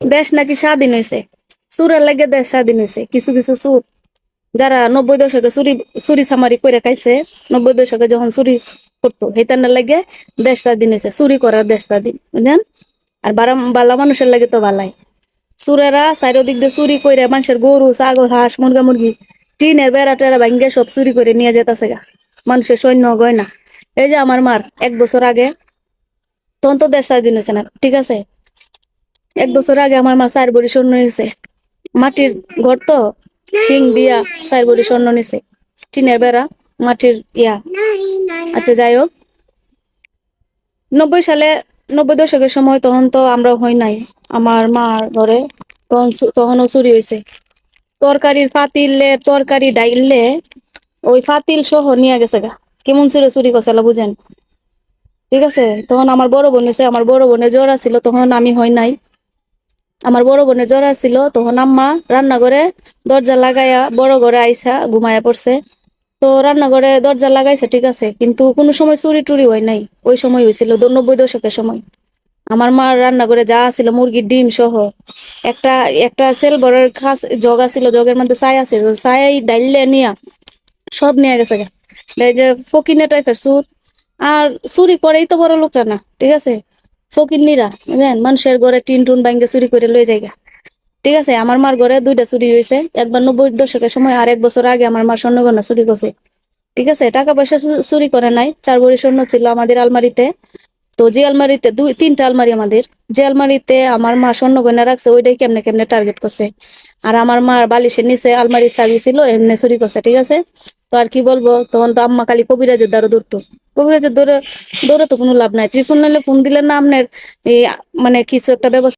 দেশ নাকি স্বাধীন হয়েছে সুরের লাগে দেশ স্বাধীন হয়েছে কিছু কিছু সুর যারা নব্বই দশকে চুরি চুরি সামারি করে খাইছে, নব্বই দশকে যখন চুরি করতো, হেতার লাগে দেশ স্বাধীন হয়েছে চুরি করার দেশ স্বাধীন বুঝলেন আর বারা, বালা মানুষের লাগে তো বালাই। সুরেরা চারিদিক দিয়ে চুরি করে মানুষের গরু, ছাগল, হাঁস, মুরগা, মুরগি, টিনের বেড়া টেরা ভাঙ্গে সব চুরি করে নিয়ে যেতেছে গা। মানুষের সৈন্য, গয়না। এই যে আমার মার, এক বছর আগে, তখন তো দেশ স্বাধীন হয়েছে না, ঠিক আছে? এক বছর আগে আমার মা চার বড়ি স্বর্ণ নিছে। মাটির ঘর তো, শিং দিয়া চার বড়ি স্বর্ণ নিছে। টিনের বেড়া, মাটির ইয়া। আচ্ছা যাই হোক। নব্বই সালে, নব্বই দশকের সময় তখন তো আমরা হই নাই। আমার মার ঘরে তখন তখনও চুরি হয়েছে তরকারির ফাতিলে, তরকারি ডাইলে ওই ফাতিল সহ নিয়ে গেছে গা। কেমন ছিল চুরি আল্লাহ বুঝেন। ঠিক আছে? তখন আমার বড় বোন আমার বড় বোনের জ্বর ছিল তখন আমি হই নাই। আমার বড় বোনের জ্বর ছিল তখন আম্মা রান্না করে দরজা লাগাইয়া বড় ঘরে আইসা ঘুমায়া পড়ছে। তো রান্নাঘরে দরজা লাগাইছে, ঠিক আছে, কিন্তু কোনো সময় চুরি টুরি হয় নাই। ওই সময় হয়েছিল নব্বই দশকের সময়। আমার মার রান্নাঘরে যা ছিল মুরগির ডিম সহ, একটা একটা সেলবরের খাস জগ ছিল জগের মধ্যে ছাই আছে ছাই ডাইলে নিয়া সব নিয়ে গেছে ফকিনে টাইপের সুর আর চুরি করেই তো বড় লোকটা না, ঠিক আছে? ফকিন্নিরা বুঝলেন মানুষের ঘরে টিন টুন ভাঙ্গে চুরি করে লয়ে যায়গা ঠিক আছে, আমার মার ঘরে দুইটা চুরি হয়েছে একবার নব্বই দশকের সময় আর এক বছর আগে আমার মার স্বর্ণগণা চুরি করছে। ঠিক আছে টাকা পয়সা চুরি করে নাই। চার ভরি স্বর্ণ ছিল আমাদের আলমারিতে। তো যে আলমারিতে, দুই, তিনটা আলমারি আমাদের। যে আলমারিতে আমার মা স্বর্ণ গয়না রাখছে, ওইটাই কেমনে কেমনে টার্গেট করছে। আর আমার মার বালিশের নিচে আলমারির চাবি ছিল, এমনি চুরি করছে, ঠিক আছে? তো আর কি বলব? তখন তো আম্মা খালি কবিরাজের দ্বারা ধরতো। কবিরাজের দৌড়ে দৌড়ে তো কোনো লাভ নাই। ফোন নিলে ফোন দিলে না আপনার মানে কিছু একটা ব্যবস্থা